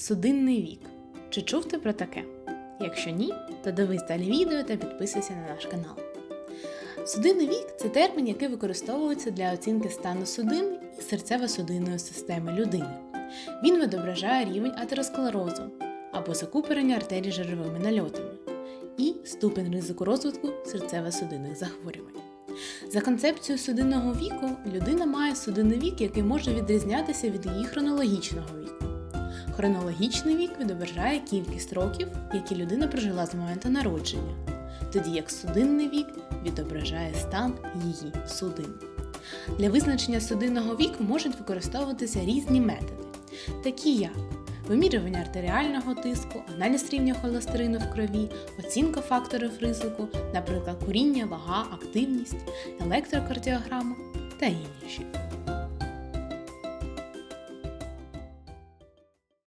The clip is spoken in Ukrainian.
Судинний вік. Чи чув ти про таке? Якщо ні, то дивись далі відео та підписуйся на наш канал. Судинний вік це термін, який використовується для оцінки стану судин і серцево-судинної системи людини. Він відображає рівень атеросклерозу або закупорення артерій жировими нальотами і ступень ризику розвитку серцево-судинних захворювань. За концепцією судинного віку, людина має судинний вік, який може відрізнятися від її хронологічного віку. Хронологічний вік відображає кількість років, які людина прожила з моменту народження, тоді як судинний вік відображає стан її судин. Для визначення судинного віку можуть використовуватися різні методи, такі як вимірювання артеріального тиску, аналіз рівня холестерину в крові, оцінка факторів ризику, наприклад, куріння, вага, активність, електрокардіограма та інші.